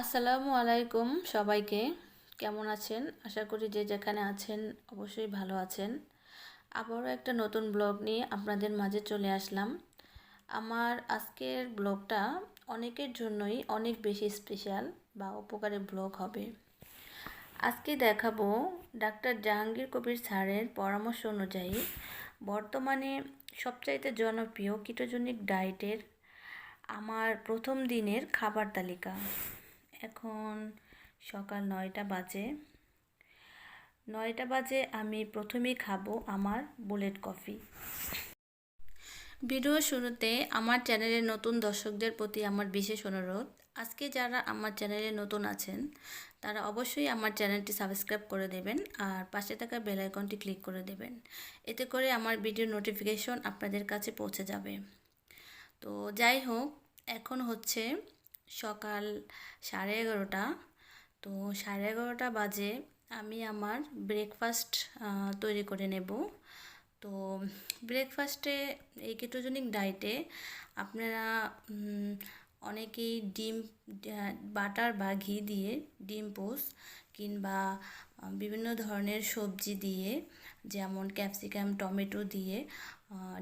আসসালামু আলাইকুম সবাইকে। কেমন আছেন? আশা করি যে যেখানে আছেন অবশ্যই ভালো আছেন। আবারও একটা নতুন ব্লগ নিয়ে আপনাদের মাঝে চলে আসলাম। আমার আজকের ব্লগটা অনেকের জন্যই অনেক বেশি স্পেশাল বা উপকারী ব্লগ হবে। আজকে দেখাবো ডাক্তার জাহাঙ্গীর কবির স্যারের পরামর্শ অনুযায়ী বর্তমানে সবচাইতে জনপ্রিয় কিটোজনিক ডায়েটের আমার প্রথম দিনের খাবার তালিকা। এখন সকাল নয়টা বাজে। নয়টা বাজে আমি প্রথমেই খাব আমার বুলেট কফি। ভিডিও শুরুতে আমার চ্যানেলের নতুন দর্শকদের প্রতি আমার বিশেষ অনুরোধ। আজকে যারা আমার চ্যানেলে নতুন আছেন, তারা অবশ্যই আমার চ্যানেলটি সাবস্ক্রাইব করে দেবেন আর পাশে থাকা বেল আইকনটি ক্লিক করে দেবেন। এতে করে আমার ভিডিও নোটিফিকেশন আপনাদের কাছে পৌঁছে যাবে। তো যাই হোক, এখন হচ্ছে সকাল সাড়ে এগারোটা। তো সাড়ে এগারোটা বাজে আমি আমার ব্রেকফাস্ট তৈরি করে নেব। তো ব্রেকফাস্টে এই কেটোজনিক ডায়েটে আপনারা অনেকেই ডিম বাটার বা ঘি দিয়ে, ডিম পোস কিংবা বিভিন্ন ধরনের সবজি দিয়ে, যেমন ক্যাপসিকাম, টমেটো দিয়ে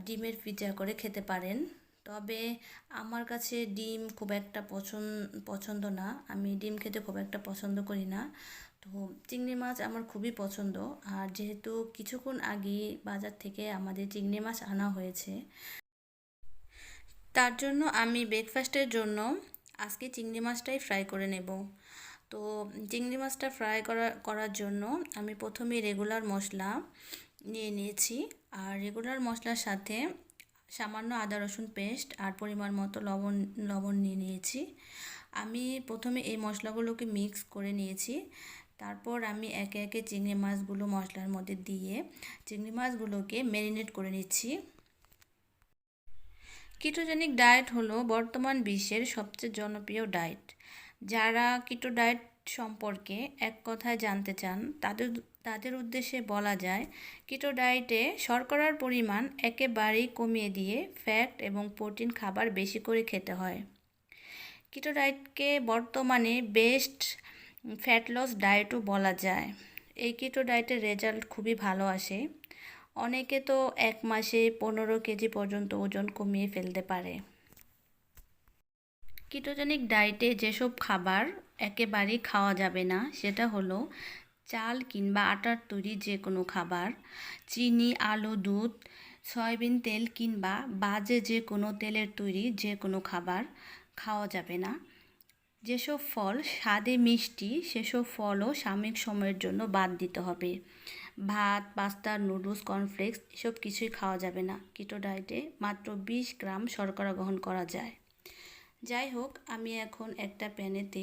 ডিমের পিজা করে খেতে পারেন। তবে আমার কাছে ডিম খুব একটা পছন্দ পছন্দ না। আমি ডিম খেতে খুব একটা পছন্দ করি না। তো চিংড়ি মাছ আমার খুবই পছন্দ। আর যেহেতু কিছুক্ষণ আগে বাজার থেকে আমাদের চিংড়ি মাছ আনা হয়েছে, তার জন্য আমি ব্রেকফাস্টের জন্য আজকে চিংড়ি মাছটাই ফ্রাই করে নেব। তো চিংড়ি মাছটা ফ্রাই করা, করার জন্য আমি প্রথমে রেগুলার মশলা নিয়ে নিয়েছি। আর রেগুলার মশলার সাথে সামান্য আদা, রসুন পেস্ট আর পরিমাণ মতো লবণ লবণ নিয়ে নিয়েছি। আমি প্রথমে এই মশলাগুলোকে মিক্স করে নিয়েছি। তারপর আমি একে একে চিংড়ি মাছগুলো মশলার মধ্যে দিয়ে চিংড়ি মাছগুলোকে ম্যারিনেট করে নিচ্ছি। কিটোজেনিক ডায়েট হলো বর্তমান বিশ্বের সবচেয়ে জনপ্রিয় ডায়েট যারা কিটো ডায়েট সম্পর্কে এক কথায় জানতে চান, তাদের তাদের উদ্দেশ্যে বলা যায় কিটো ডায়েটে শর্করার পরিমাণ একেবারেই কমিয়ে দিয়ে ফ্যাট এবং প্রোটিন খাবার বেশি করে খেতে হয়। কিটো ডায়েটকে বর্তমানে বেস্ট ফ্যাট লস ডায়েটও বলা যায়। এই কিটো ডায়েটের রেজাল্ট খুবই ভালো আসে। অনেকে তো এক মাসে পনেরো কেজি পর্যন্ত ওজন কমিয়ে ফেলতে পারে। কিটোজেনিক ডায়েটে যেসব খাবার একেবারেই খাওয়া যাবে না, সেটা হলো চাল কিংবা আটার তৈরি যে কোনো খাবার, চিনি, আলু, দুধ, সয়াবিন, তেল কিংবা বাজে যে কোনো তেলের তৈরি যে কোনো খাবার খাওয়া যাবে না। যেসব ফল স্বাদে মিষ্টি, সেসব ফলও সাময়িক সময়ের জন্য বাদ দিতে হবে। ভাত, পাস্তা, নুডলস, কর্নফ্লেক্স এসব কিছুই খাওয়া যাবে না। কিটো ডায়েটে মাত্র বিশ গ্রাম শর্করা গ্রহণ করা যায়। যাই হোক, আমি এখন একটা প্যানেতে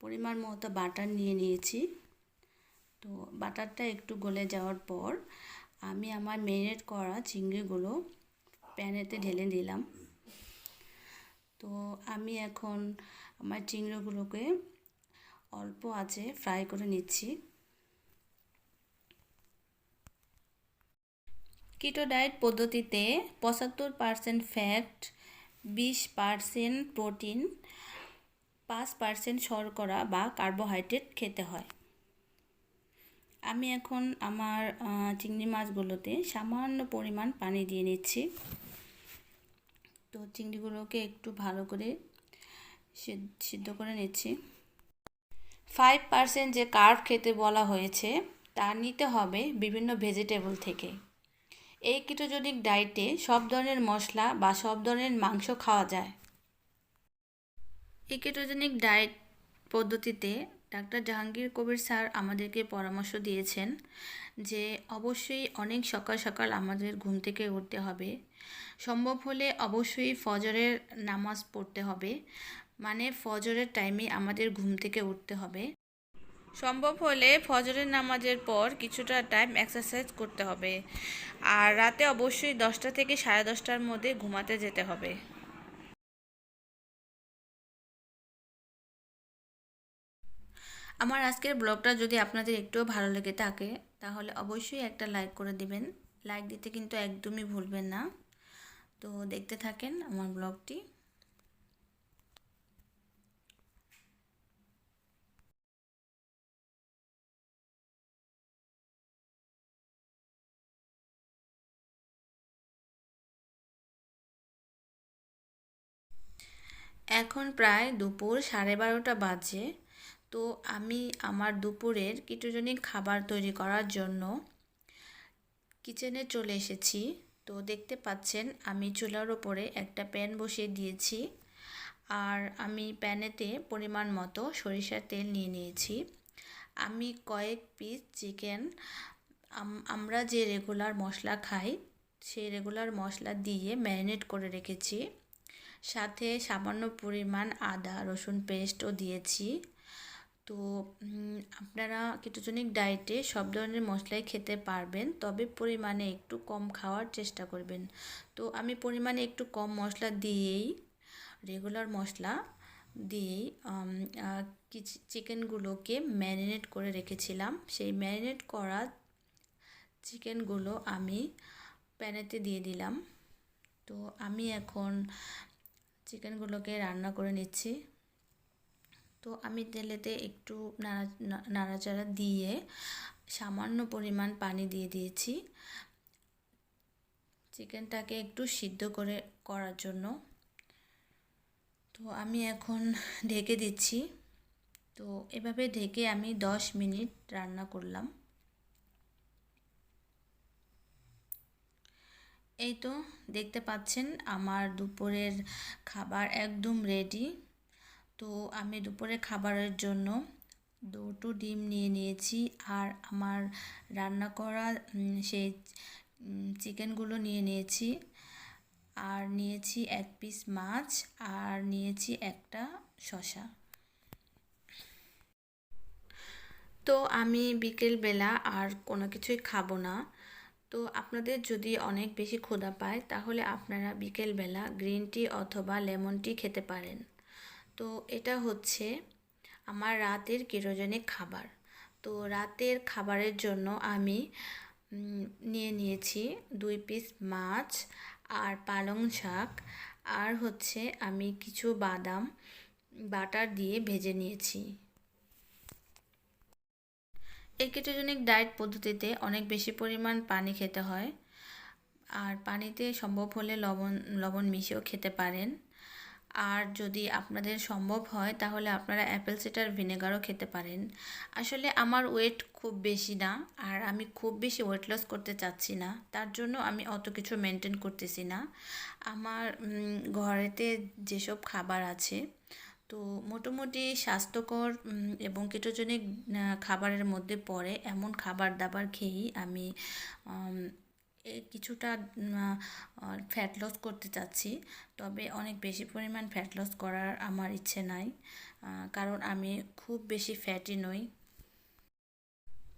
পরিমাণ মতো বাটার নিয়ে নিয়েছি। তো বাটারটা একটু গলে যাওয়ার পর আমি আমার মেরিনেট করা চিংড়িগুলো প্যানেতে ঢেলে দিলাম তো আমি এখন আমার চিংড়িগুলোকে অল্প আছে ফ্রাই করে নিচ্ছি। কিটো ডায়েট পদ্ধতিতে পঁচাত্তর পারসেন্ট ফ্যাট বিশ পারসেন্ট প্রোটিন পাঁচ পারসেন্ট শর্করা বা কার্বোহাইড্রেট খেতে হয়। আমি এখন আমার চিংড়ি মাছগুলোতে সামান্য পরিমাণ পানি দিয়ে নিচ্ছি। তো চিংড়িগুলোকে একটু ভালো করে সিদ্ধ করে নিচ্ছি। ফাইভ পারসেন্ট যে কার্ভ খেতে বলা হয়েছে, তা নিতে হবে বিভিন্ন ভেজিটেবল থেকে। এই কিটোজনিক ডায়েটে সব ধরনের মশলা বা সব ধরনের মাংস খাওয়া যায়। এই কিটোজনিক ডায়েট পদ্ধতিতে ডাক্তার জাহাঙ্গীর কবির স্যার আমাদেরকে পরামর্শ দিয়েছেন যে অবশ্যই অনেক সকাল সকাল আমাদের ঘুম থেকে উঠতে হবে। সম্ভব হলে অবশ্যই ফজরের নামাজ পড়তে হবে। মানে ফজরের টাইমে আমাদের ঘুম থেকে উঠতে হবে। সম্ভব হলে ফজরের নামাজের পর কিছুটা টাইম এক্সারসাইজ করতে হবে। আর রাতে অবশ্যই দশটা থেকে সাড়ে দশটার মধ্যে ঘুমাতে যেতে হবে। আমার আজকের ব্লগটা যদি আপনাদের একটুও ভালো লেগে থাকে, তাহলে অবশ্যই একটা লাইক করে দিবেন। লাইক দিতে কিন্তু একদমই ভুলবেন না। তো দেখতে থাকেন আমার ব্লগটি। এখন প্রায় দুপুর সাড়ে বারোটা বাজে। তো আমি আমার দুপুরের কিটোজনিক খাবার তৈরি করার জন্য কিচেনে চলে এসেছি। তো দেখতে পাচ্ছেন, আমি চুলার ওপরে একটা প্যান বসিয়ে দিয়েছি আর আমি প্যানেতে পরিমাণ মতো সরিষার তেল নিয়ে নিয়েছি। আমি কয়েক পিস চিকেন আমরা যে রেগুলার মশলা খাই, সেই রেগুলার মশলা দিয়ে ম্যারিনেট করে রেখেছি। সাথে সামান্য পরিমাণ আদা, রসুন পেস্টও দিয়েছি। তো আপনারা কিটোজনিক ডায়েটে সব ধরনের মশলাই খেতে পারবেন, তবে পরিমাণে একটু কম খাওয়ার চেষ্টা করবেন। তো, আমি পরিমাণে একটু কম মশলা দিয়েই রেগুলার মশলা দিয়েই চিকেনগুলোকে ম্যারিনেট করে রেখেছিলাম। সেই ম্যারিনেট করা চিকেনগুলো আমি প্যানেতে দিয়ে দিলাম। তো, আমি এখন চিকেনগুলোকে রান্না করে নিচ্ছি। তো আমি তেলেতে একটু নাড়া নাড়াচাড়া দিয়ে সামান্য পরিমাণ পানি দিয়ে দিয়েছি। চিকেনটাকে একটু সিদ্ধ করে, করার জন্য। তো আমি এখন ঢেকে দিচ্ছি। তো এভাবে ঢেকে আমি দশ মিনিট রান্না করলাম। এই তো দেখতে পাচ্ছেন, আমার দুপুরের খাবার একদম রেডি তো আমি দুপুরে খাবারের জন্য দুটো ডিম নিয়ে নিয়েছি আর আমার রান্না করা সেই চিকেনগুলো নিয়ে নিয়েছি। আর নিয়েছি এক পিস মাছ আর নিয়েছি একটা শশা তো আমি বিকেলবেলা আর কোনো কিছুই খাব না। তো আপনাদের যদি অনেক বেশি ক্ষুধা পায়, তাহলে আপনারা বিকেলবেলা গ্রিন টি অথবা লেমন টি খেতে পারেন। তো এটা হচ্ছে আমার রাতের কেরোজেনিক খাবার। তো রাতের খাবারের জন্য আমি নিয়ে নিয়েছি দুই পিস মাছ আর পালং শাক। আর হচ্ছে আমি কিছু বাদাম, বাটার দিয়ে ভেজে নিয়েছি। এই কেটোজেনিক ডায়েট পদ্ধতিতে অনেক বেশি পরিমাণ পানি খেতে হয়। আর পানিতে সম্ভব হলে লবণ লবণ মিশিয়েও খেতে পারেন। আর যদি আপনাদের সম্ভব হয়, তাহলে আপনারা অ্যাপেল সিটার ভিনেগারও খেতে পারেন। আসলে আমার ওয়েট খুব বেশি না, আর আমি খুব বেশি ওয়েট লস করতে চাচ্ছি না। তার জন্য আমি অত কিছু মেনটেন করতেছি না। আমার ঘরেতে যেসব খাবার আছে, তো মোটামুটি স্বাস্থ্যকর এবং কেটোজনিক খাবারের মধ্যে পড়ে এমন খাবার দাবার খেয়েই আমি কিছুটা ফ্যাট লস করতে চাচ্ছি। তবে অনেক বেশি পরিমাণ ফ্যাট লস করার আমার ইচ্ছে নাই। কারণ আমি খুব বেশি ফ্যাটি নই।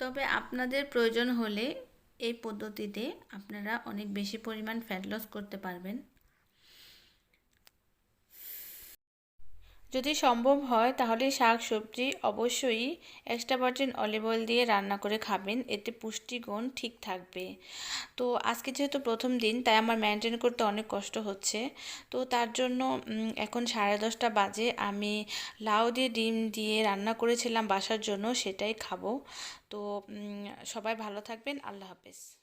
তবে আপনাদের প্রয়োজন হলে এই পদ্ধতিতে আপনারা অনেক বেশি পরিমাণ ফ্যাট লস করতে পারবেন। যদি সম্ভব হয়, তাহলে শাক সবজি অবশ্যই এক্সট্রা ভার্জিন অলিভ অয়েল দিয়ে রান্না করে খাবেন। এতে পুষ্টিগুণ ঠিক থাকবে। তো আজকে যেহেতু প্রথম দিন, তাই আমার মেনটেন করতে অনেক কষ্ট হচ্ছে। তো তার জন্য এখন সাড়ে দশটা বাজে। আমি লাউ দিয়ে, ডিম দিয়ে রান্না করেছিলাম বাসার জন্য, সেটাই খাব। তো সবাই ভালো থাকবেন। আল্লাহ হাফেজ।